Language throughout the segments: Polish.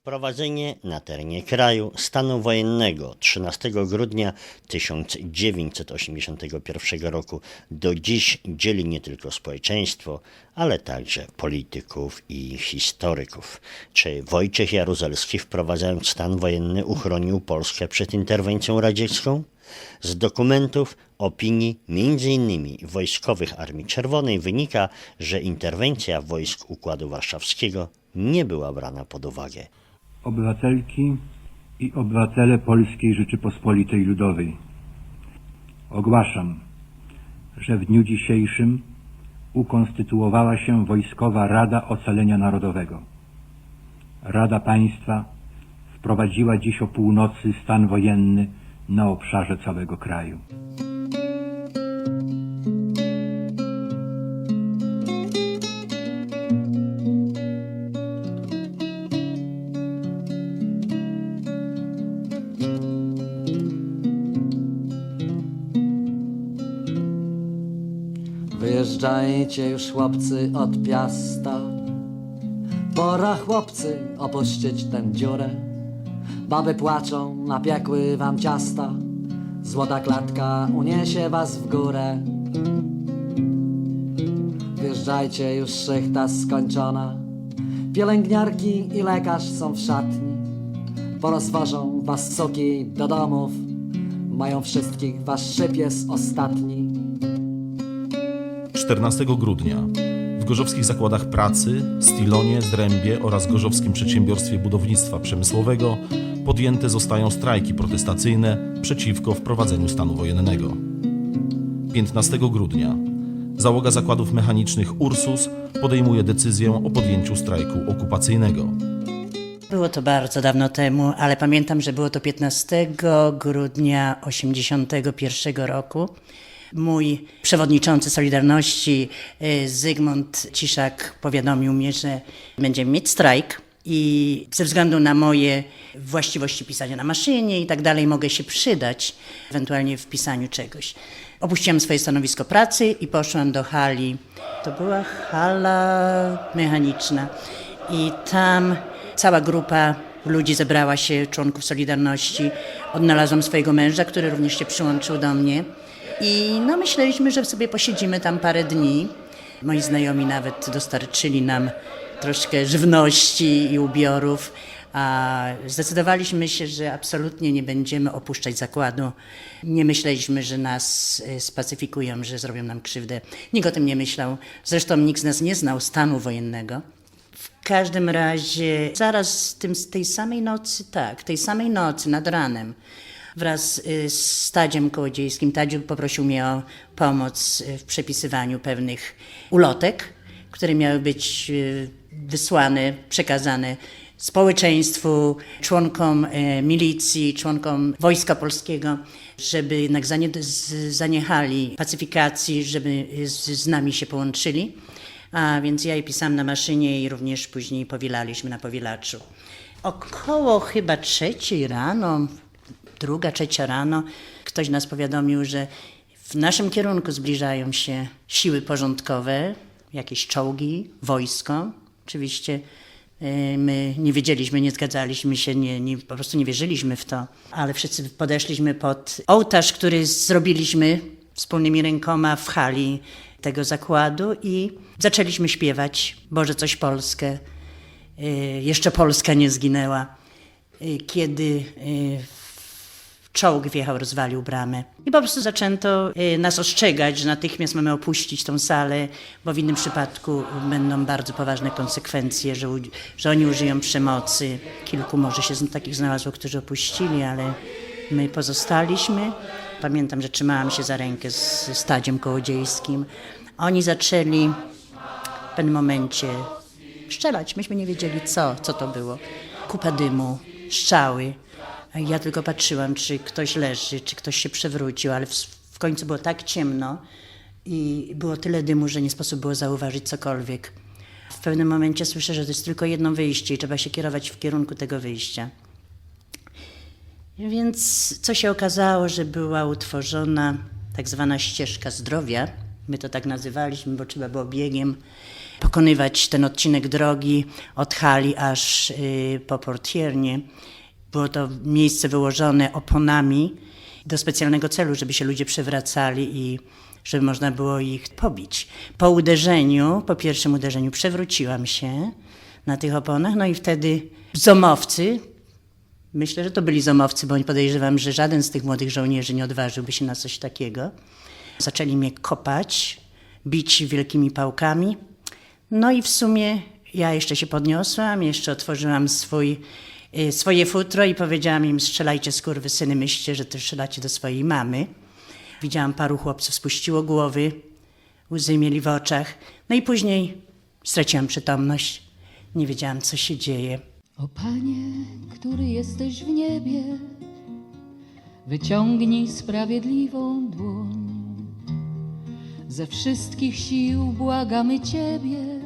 Wprowadzenie na terenie kraju stanu wojennego 13 grudnia 1981 roku do dziś dzieli nie tylko społeczeństwo, ale także polityków i historyków. Czy Wojciech Jaruzelski wprowadzając stan wojenny uchronił Polskę przed interwencją radziecką? Z dokumentów, opinii m.in. wojskowych Armii Czerwonej wynika, że interwencja wojsk Układu Warszawskiego nie była brana pod uwagę. Obywatelki i obywatele Polskiej Rzeczypospolitej Ludowej. Ogłaszam, że w dniu dzisiejszym ukonstytuowała się Wojskowa Rada Ocalenia Narodowego. Rada Państwa wprowadziła dziś o północy stan wojenny na obszarze całego kraju. Wyjeżdżajcie już chłopcy od Piasta. Pora chłopcy opuścić tę dziurę. Baby płaczą, napiekły wam ciasta. Złota klatka uniesie was w górę. Wjeżdżajcie już szychta skończona. Pielęgniarki i lekarz są w szatni. Porozwożą was suki do domów. Mają wszystkich, wasz szyb ostatni 14 grudnia w Gorzowskich Zakładach Pracy, Stilonie, Zrębie oraz Gorzowskim Przedsiębiorstwie Budownictwa Przemysłowego podjęte zostają strajki protestacyjne przeciwko wprowadzeniu stanu wojennego. 15 grudnia załoga zakładów mechanicznych Ursus podejmuje decyzję o podjęciu strajku okupacyjnego. Było to bardzo dawno temu, ale pamiętam, że było to 15 grudnia 1981 roku. Mój przewodniczący Solidarności y, Zygmunt Ciszak powiadomił mnie, że będziemy mieć strajk i ze względu na moje właściwości pisania na maszynie i tak dalej mogę się przydać ewentualnie w pisaniu czegoś. Opuściłam swoje stanowisko pracy i poszłam do hali. To była hala mechaniczna i tam cała grupa ludzi zebrała się, członków Solidarności. Odnalazłam swojego męża, który również się przyłączył do mnie. I no myśleliśmy, że sobie posiedzimy tam parę dni. Moi znajomi nawet dostarczyli nam troszkę żywności i ubiorów, a zdecydowaliśmy się, że absolutnie nie będziemy opuszczać zakładu. Nie myśleliśmy, że nas y, spacyfikują, że zrobią nam krzywdę. Nikt o tym nie myślał. Zresztą nikt z nas nie znał stanu wojennego. W każdym razie, zaraz tym, tej samej nocy, tak, tej samej nocy nad ranem, wraz y, z Tadziem Kołodziejskim, Tadziu poprosił mnie o pomoc y, w przepisywaniu pewnych ulotek, które miały być y, wysłane, przekazane społeczeństwu, członkom milicji, członkom Wojska Polskiego, żeby jednak zaniechali pacyfikacji, żeby z nami się połączyli. A więc ja je pisałam na maszynie i również później powielaliśmy na powielaczu. Około chyba trzeciej rano, druga, trzecia rano, ktoś nas powiadomił, że w naszym kierunku zbliżają się siły porządkowe, jakieś czołgi, wojsko. Oczywiście y, my nie wiedzieliśmy, nie zgadzaliśmy się, nie, nie, po prostu nie wierzyliśmy w to, ale wszyscy podeszliśmy pod ołtarz, który zrobiliśmy wspólnymi rękoma w hali tego zakładu i zaczęliśmy śpiewać Boże coś Polskę. Y, Jeszcze Polska nie zginęła. Y, Kiedy y, czołg wjechał, rozwalił bramę. I po prostu zaczęto nas ostrzegać, że natychmiast mamy opuścić tą salę, bo w innym przypadku będą bardzo poważne konsekwencje, że, że oni użyją przemocy. Kilku może się takich znalazło, którzy opuścili, ale my pozostaliśmy. Pamiętam, że trzymałam się za rękę z Stadziem Kołodziejskim. Oni zaczęli w pewnym momencie strzelać. Myśmy nie wiedzieli co, co to było. Kupa dymu, strzały. Ja tylko patrzyłam, czy ktoś leży, czy ktoś się przewrócił, ale w, w końcu było tak ciemno i było tyle dymu, że nie sposób było zauważyć cokolwiek. W pewnym momencie słyszę, że to jest tylko jedno wyjście i trzeba się kierować w kierunku tego wyjścia. Więc co się okazało, że była utworzona tak zwana ścieżka zdrowia My to tak nazywaliśmy, bo trzeba było biegiem pokonywać ten odcinek drogi od Hali aż y, po Portiernie. Było to miejsce wyłożone oponami do specjalnego celu, żeby się ludzie przewracali i żeby można było ich pobić. Po uderzeniu, po pierwszym uderzeniu przewróciłam się na tych oponach, no i wtedy zomowcy, myślę, że to byli zomowcy, bo podejrzewam, że żaden z tych młodych żołnierzy nie odważyłby się na coś takiego. Zaczęli mnie kopać, bić wielkimi pałkami. No i w sumie ja jeszcze się podniosłam, jeszcze otworzyłam swój, y, swoje futro i powiedziałam im, strzelajcie skurwysyny, myślcie, że to strzelacie do swojej mamy. Widziałam paru chłopców, spuściło głowy, łzy mieli w oczach. No i później straciłam przytomność. Nie wiedziałam, co się dzieje. O Panie, który jesteś w niebie, wyciągnij sprawiedliwą dłoń. Ze wszystkich sił błagamy Ciebie,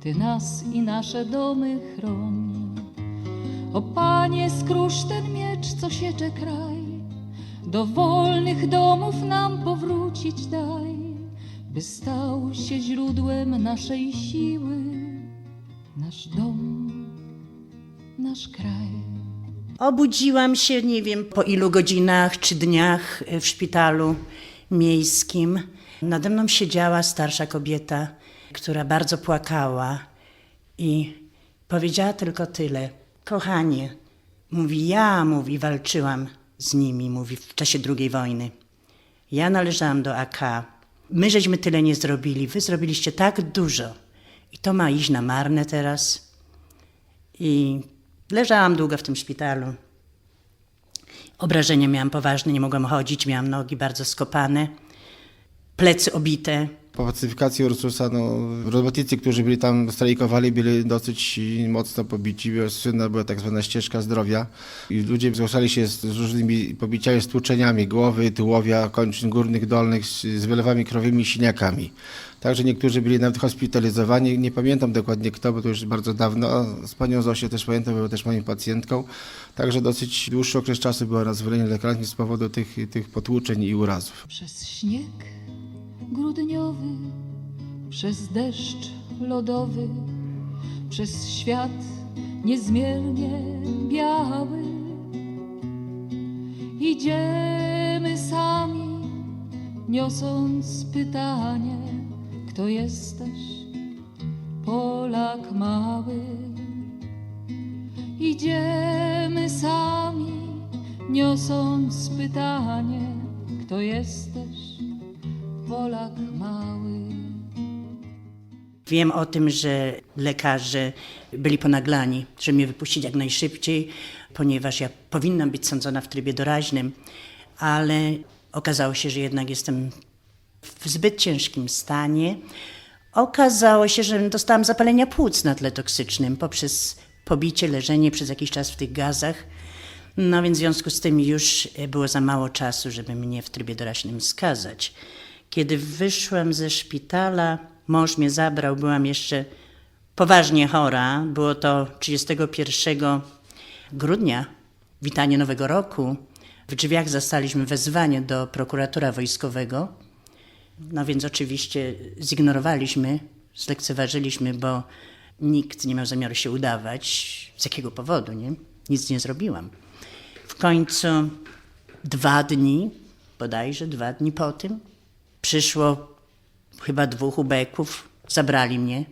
Ty nas i nasze domy chroń. O Panie, skrusz ten miecz, co siecze kraj, do wolnych domów nam powrócić daj, by stał się źródłem naszej siły, nasz dom, nasz kraj. Obudziłam się, nie wiem po ilu godzinach czy dniach y, w szpitalu miejskim. Nade mną siedziała starsza kobieta, która bardzo płakała i powiedziała tylko tyle. Kochanie, mówi, ja, mówi, walczyłam z nimi, mówi, w czasie II wojny. Ja należałam do AK. My żeśmy tyle nie zrobili, wy zrobiliście tak dużo. I to ma iść na marne teraz. I leżałam długo w tym szpitalu. Obrażenia miałam poważne, nie mogłam chodzić, miałam nogi bardzo skopane, plecy obite. Po pacyfikacji Ursusa, no, robotnicy, którzy byli tam, strajkowali, byli dosyć mocno pobici. Słynna była tak zwana ścieżka zdrowia. I ludzie zgłaszali się z z różnymi pobiciami, stłuczeniami głowy, tułowia, kończyn górnych, dolnych, z z wylewami krowimi, siniakami. Także niektórzy byli nawet hospitalizowani. Nie pamiętam dokładnie kto, bo to już bardzo dawno. Z panią Zosię też pamiętam, była też moją pacjentką. Także dosyć dłuższy okres czasu była na zwolnieniu lekarskim z powodu tych, tych potłuczeń i urazów. Przez śnieg grudniowy, przez deszcz lodowy, przez świat niezmiernie biały. Idziemy sami, niosąc pytanie, kto jesteś, Polak mały. Idziemy sami, niosąc pytanie, kto jesteś, Wiem o tym, że lekarze byli ponaglani, żeby mnie wypuścić jak najszybciej, ponieważ ja powinnam być sądzona w trybie doraźnym, ale okazało się, że jednak jestem w zbyt ciężkim stanie. Okazało się, że dostałam zapalenia płuc na tle toksycznym poprzez pobicie, leżenie przez jakiś czas w tych gazach. No więc w związku z tym już było za mało czasu, żeby mnie w trybie doraźnym skazać. Kiedy wyszłam ze szpitala, mąż mnie zabrał, byłam jeszcze poważnie chora. Było to 31 grudnia, witanie Nowego Roku. W drzwiach zastaliśmy wezwanie do prokuratora wojskowego. No więc oczywiście zignorowaliśmy, zlekceważyliśmy, bo nikt nie miał zamiaru się udawać. Z jakiego powodu, nie? Nic nie zrobiłam. W końcu dwa dni, bodajże dwa dni po tym, przyszło chyba dwóch ubeków, zabrali mnie.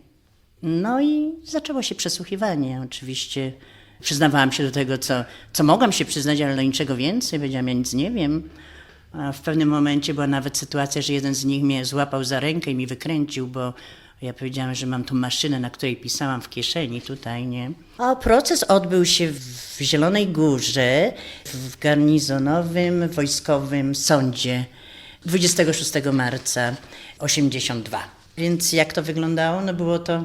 No i zaczęło się przesłuchiwanie. Oczywiście przyznawałam się do tego, co, co mogłam się przyznać, ale do niczego więcej. Powiedziałam, ja nic nie wiem. A w pewnym momencie była nawet sytuacja, że jeden z nich mnie złapał za rękę i mi wykręcił, bo ja powiedziałam, że mam tu maszynę, na której pisałam w kieszeni tutaj, nie? A proces odbył się w Zielonej Górze, w garnizonowym wojskowym sądzie 26 marca 82. Więc jak to wyglądało? No było to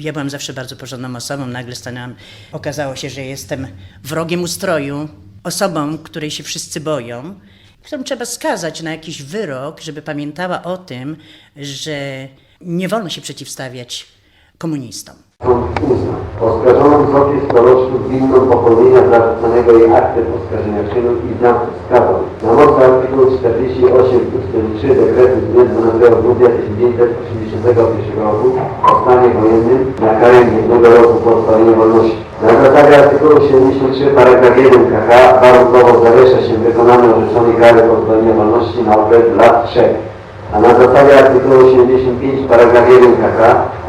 ja byłam zawsze bardzo porządną osobą, nagle stanęłam. Okazało się, że jestem wrogiem ustroju, osobą, której się wszyscy boją, którą trzeba skazać na jakiś wyrok, żeby pamiętała o tym, że nie wolno się przeciwstawiać komunistom. Uzna oskarżoną Storocznik winną popełnienia zarzuconego jej aktem oskarżenia czynu i za skazą. Na mocy artykułu 48 ust. 3 dekretu z dnia 12 grudnia 1981 roku o stanie wojennym na karę jednego roku pozbawienia wolności. Na zasadzie artykułu 73 paragraf 1 KK warunkowo zawiesza się wykonanie orzeczonej kary pozbawienia wolności na okres lat 3 a na zasadzie artykułu 75 paragraf 1 KK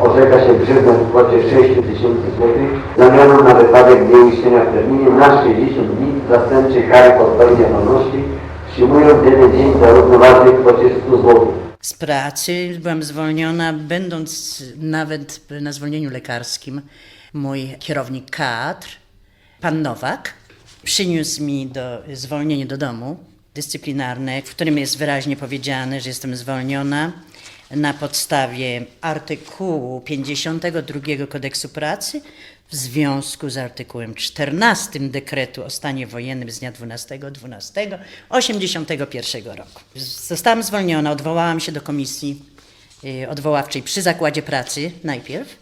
orzeka się grzywnę w kwocie 6 tysięcy złotych zamianą na wypadek nieuiszczenia w terminie na 60 dni zastępczej kary pozbawienia wolności, przyjmując jeden dzień za równoważny w kwocie 100 zł. Z pracy byłam zwolniona, będąc nawet na zwolnieniu lekarskim. Mój kierownik kadr, pan Nowak, przyniósł mi do, zwolnienie do domu dyscyplinarne, w którym jest wyraźnie powiedziane, że jestem zwolniona na podstawie artykułu 52 kodeksu pracy w związku z artykułem 14 dekretu o stanie wojennym z dnia 12.12.81 roku. Zostałam zwolniona, odwołałam się do komisji y, odwoławczej przy zakładzie pracy najpierw.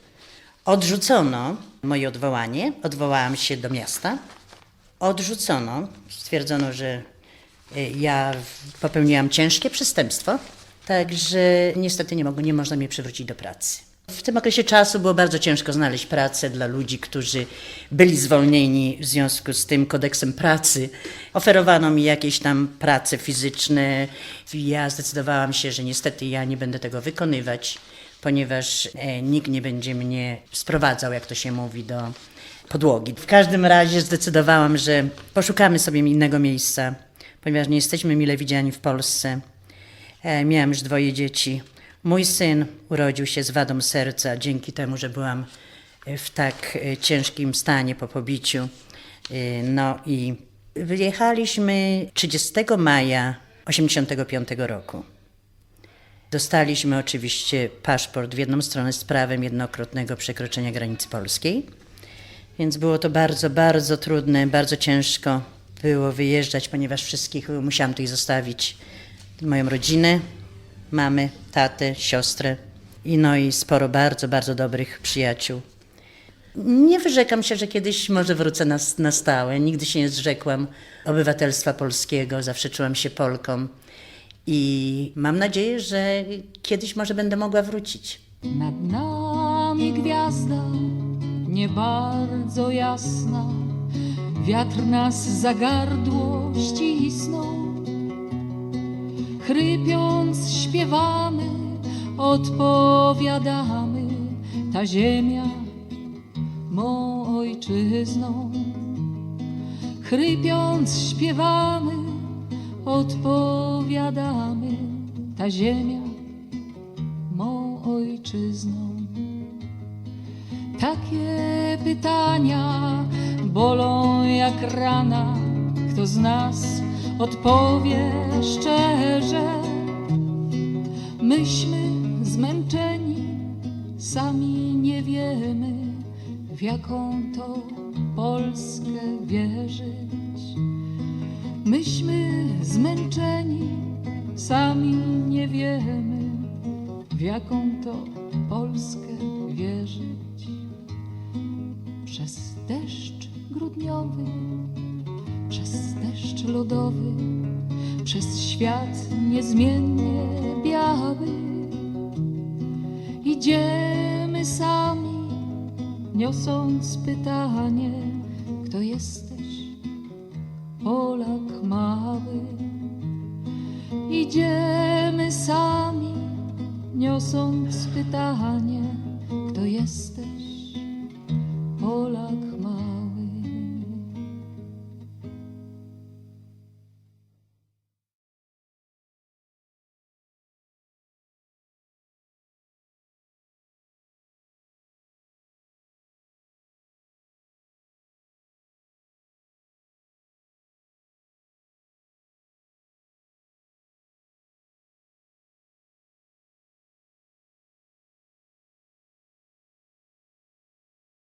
Odrzucono moje odwołanie, odwołałam się do miasta. Odrzucono, stwierdzono, że y, ja popełniłam ciężkie przestępstwo, także niestety nie, mogło, nie można mnie przywrócić do pracy. W tym okresie czasu było bardzo ciężko znaleźć pracę dla ludzi, którzy byli zwolnieni w związku z tym kodeksem pracy. Oferowano mi jakieś tam prace fizyczne. Ja zdecydowałam się, że niestety ja nie będę tego wykonywać, ponieważ e, nikt nie będzie mnie sprowadzał, jak to się mówi, do podłogi. W każdym razie zdecydowałam, że poszukamy sobie innego miejsca, ponieważ nie jesteśmy mile widziani w Polsce. E, Miałam już dwoje dzieci. Mój syn urodził się z wadą serca dzięki temu, że byłam e, w tak e, ciężkim stanie po pobiciu. E, No i wyjechaliśmy 30 maja 85 roku. Dostaliśmy oczywiście paszport w jedną stronę z prawem jednokrotnego przekroczenia granicy polskiej. Więc było to bardzo, bardzo trudne, bardzo ciężko było wyjeżdżać, ponieważ wszystkich musiałam tutaj zostawić. Moją rodzinę, mamy, tatę, siostrę i no i sporo bardzo, bardzo dobrych przyjaciół. Nie wyrzekam się, że kiedyś może wrócę na, na stałe. Nigdy się nie zrzekłam obywatelstwa polskiego, zawsze czułam się Polką i mam nadzieję, że kiedyś może będę mogła wrócić. Nad nami gwiazda nie bardzo jasna, wiatr nas za gardło ścisnął. Chrypiąc śpiewamy, odpowiadamy, ta ziemia mą ojczyzną. Chrypiąc śpiewamy, odpowiadamy, ta ziemia mą ojczyzną. Takie pytania bolą jak rana. Kto z nas odpowie szczerze? Myśmy zmęczeni, sami nie wiemy, w jaką to Polskę wierzyć. Myśmy zmęczeni, sami nie wiemy, w jaką to Polskę wierzyć. Przez deszcz grudniowy, deszcz lodowy, przez świat niezmiennie biały. Idziemy sami, niosąc pytanie, kto jesteś, Polak mały. Idziemy sami, niosąc pytanie, kto jesteś,